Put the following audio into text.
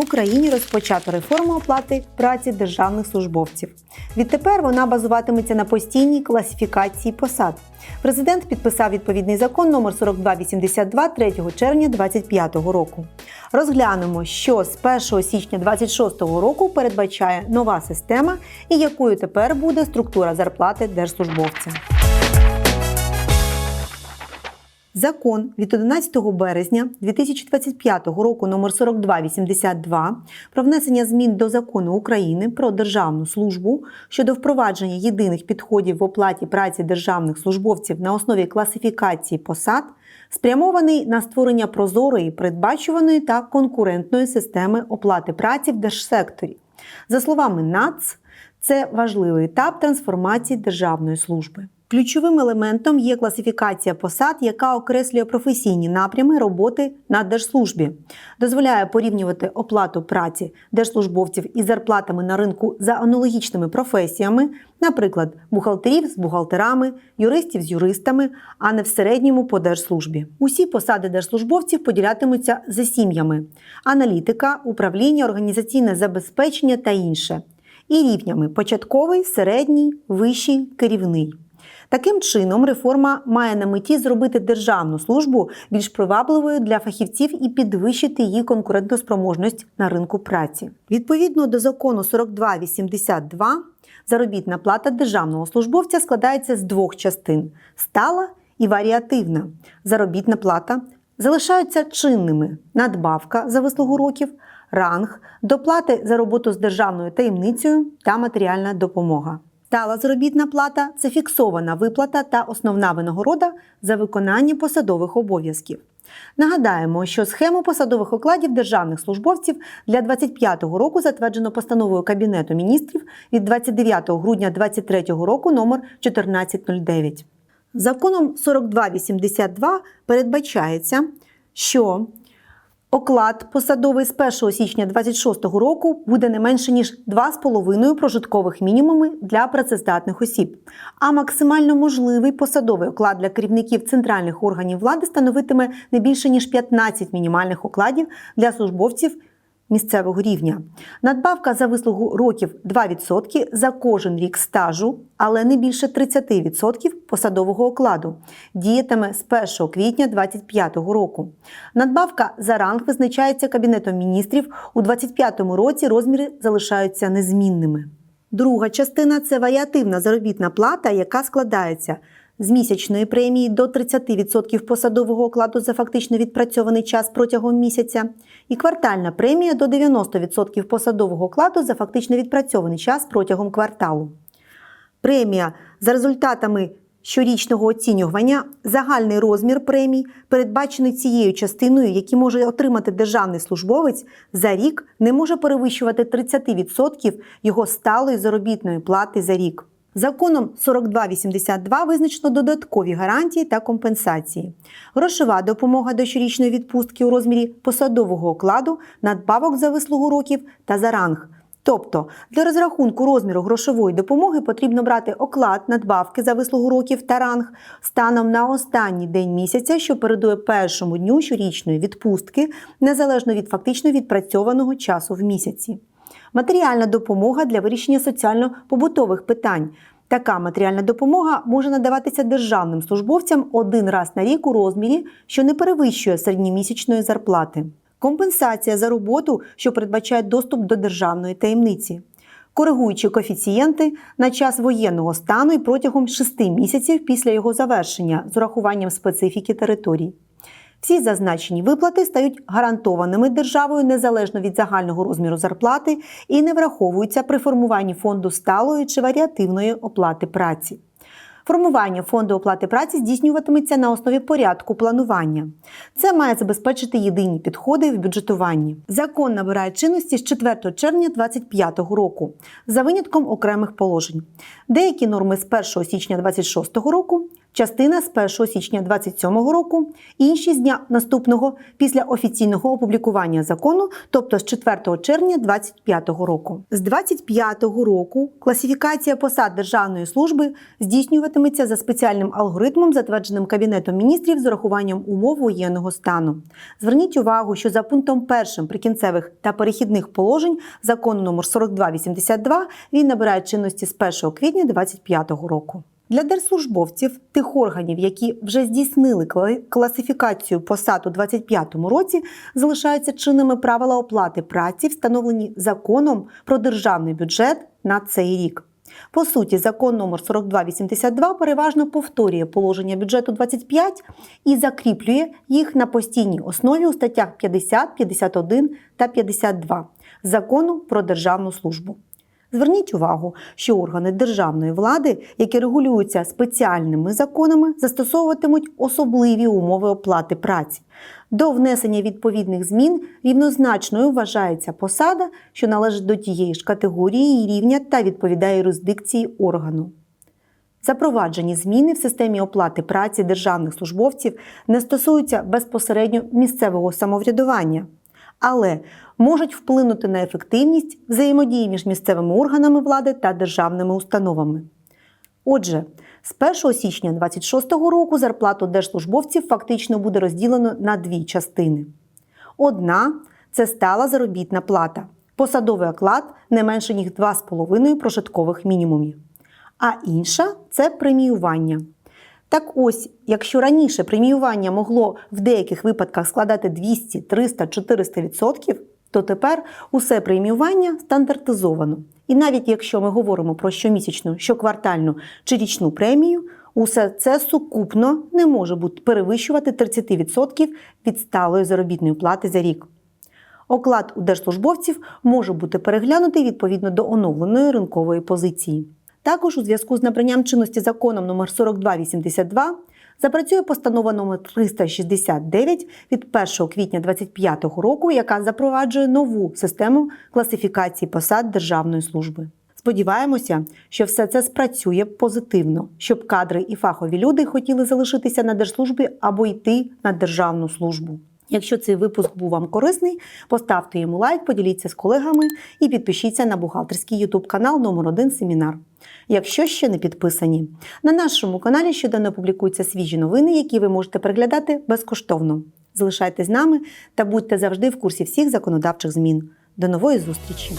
Україні розпочато реформу оплати праці державних службовців. Відтепер вона базуватиметься на постійній класифікації посад. Президент підписав відповідний закон номер 4282 3 червня 2025 року. Розглянемо, що з 1 січня 2026 року передбачає нова система і якою тепер буде структура зарплати держслужбовця. Закон від 11 березня 2025 року номер 4282 про внесення змін до закону України про державну службу щодо впровадження єдиних підходів в оплаті праці державних службовців на основі класифікації посад спрямований на створення прозорої, передбачуваної та конкурентної системи оплати праці в держсекторі. За словами НАЦ, це важливий етап трансформації державної служби. Ключовим елементом є класифікація посад, яка окреслює професійні напрями роботи на держслужбі, дозволяє порівнювати оплату праці держслужбовців із зарплатами на ринку за аналогічними професіями, наприклад, бухгалтерів з бухгалтерами, юристів з юристами, а не в середньому по держслужбі. Усі посади держслужбовців поділятимуться за сім'ями: аналітика, управління, організаційне забезпечення та інше, і рівнями початковий, середній, вищий, керівний. Таким чином, реформа має на меті зробити державну службу більш привабливою для фахівців і підвищити її конкурентоспроможність на ринку праці. Відповідно до закону 4282, заробітна плата державного службовця складається з двох частин: стала і варіативна. Заробітна плата залишаються чинними надбавка за вислугу років, ранг, доплати за роботу з державною таємницею та матеріальна допомога. Стала заробітна плата це фіксована виплата та основна винагорода за виконання посадових обов'язків. Нагадаємо, що схему посадових окладів державних службовців для 2025 року затверджено постановою Кабінету міністрів від 29 грудня 2023 року номер 1409. Законом 4282 передбачається, що Оклад посадовий з 1 січня 2026 року буде не менше ніж 2,5 прожиткових мінімуми для працездатних осіб. А максимально можливий посадовий оклад для керівників центральних органів влади становитиме не більше ніж 15 мінімальних окладів для службовців місцевого рівня. Надбавка за вислугу років 2% за кожен рік стажу, але не більше 30% посадового окладу. Діятиме з 1 квітня 2025 року. Надбавка за ранг визначається Кабінетом міністрів. У 2025 році розміри залишаються незмінними. Друга частина це варіативна заробітна плата, яка складається з місячної премії до 30% посадового окладу за фактично відпрацьований час протягом місяця, і квартальна премія до 90% посадового окладу за фактично відпрацьований час протягом кварталу. Премія за результатами щорічного оцінювання, загальний розмір премій, передбачений цією частиною, які може отримати державний службовець за рік, не може перевищувати 30% його сталої заробітної плати за рік. Законом 4282 визначено додаткові гарантії та компенсації. Грошова допомога до щорічної відпустки у розмірі посадового окладу, надбавок за вислугу років та за ранг. Тобто для розрахунку розміру грошової допомоги потрібно брати оклад надбавки за вислугу років та ранг станом на останній день місяця, що передує першому дню щорічної відпустки, незалежно від фактично відпрацьованого часу в місяці. Матеріальна допомога для вирішення соціально-побутових питань. Така матеріальна допомога може надаватися державним службовцям один раз на рік у розмірі, що не перевищує середньомісячної зарплати. Компенсація за роботу, що передбачає доступ до державної таємниці. Коригуючи коефіцієнти на час воєнного стану і протягом 6 місяців після його завершення з урахуванням специфіки територій. Всі зазначені виплати стають гарантованими державою незалежно від загального розміру зарплати і не враховуються при формуванні фонду сталої чи варіативної оплати праці. Формування фонду оплати праці здійснюватиметься на основі порядку планування. Це має забезпечити єдині підходи в бюджетуванні. Закон набирає чинності з 4 червня 2025 року за винятком окремих положень. Деякі норми з 1 січня 2026 року, частина з 1 січня 2027 року, інші з дня наступного після офіційного опублікування закону, тобто з 4 червня 2025 року. З 2025 року класифікація посад державної служби здійснюватиметься за спеціальним алгоритмом, затвердженим Кабінетом міністрів з урахуванням умов воєнного стану. Зверніть увагу, що за пунктом першим прикінцевих та перехідних положень закону номер 4282 він набирає чинності з 1 квітня 2025 року. Для держслужбовців тих органів, які вже здійснили класифікацію посад у 2025 році, залишаються чинними правила оплати праці, встановлені законом про державний бюджет на цей рік. По суті, закон номер 4282 переважно повторює положення бюджету 25 і закріплює їх на постійній основі у статтях 50, 51 та 52 закону про державну службу. Зверніть увагу, що органи державної влади, які регулюються спеціальними законами, застосовуватимуть особливі умови оплати праці. До внесення відповідних змін рівнозначною вважається посада, що належить до тієї ж категорії і рівня та відповідає юрисдикції органу. Запроваджені зміни в системі оплати праці державних службовців не стосуються безпосередньо місцевого самоврядування, але можуть вплинути на ефективність взаємодії між місцевими органами влади та державними установами. Отже, з 1 січня 2026 року зарплату держслужбовців фактично буде розділено на дві частини. Одна це стала заробітна плата, посадовий оклад не менше ніж 2,5 прожиткових мінімумів. А інша це преміювання. Так ось, якщо раніше преміювання могло в деяких випадках складати 200, 300, 400 відсотків, то тепер усе преміювання стандартизовано. І навіть якщо ми говоримо про щомісячну, щоквартальну чи річну премію, усе це сукупно не може бути перевищувати 30% від сталої заробітної плати за рік. Оклад у держслужбовців може бути переглянутий відповідно до оновленої ринкової позиції. Також у зв'язку з набранням чинності законом номер 4282 запрацює постанова номер 369 від 1 квітня 2025 року, яка запроваджує нову систему класифікації посад державної служби. Сподіваємося, що все це спрацює позитивно, щоб кадри і фахові люди хотіли залишитися на держслужбі або йти на державну службу. Якщо цей випуск був вам корисний, поставте йому лайк, поділіться з колегами і підпишіться на бухгалтерський YouTube канал номер 1 Семінар. Якщо ще не підписані, на нашому каналі щоденно публікуються свіжі новини, які ви можете переглядати безкоштовно. Залишайтесь з нами та будьте завжди в курсі всіх законодавчих змін. До нової зустрічі!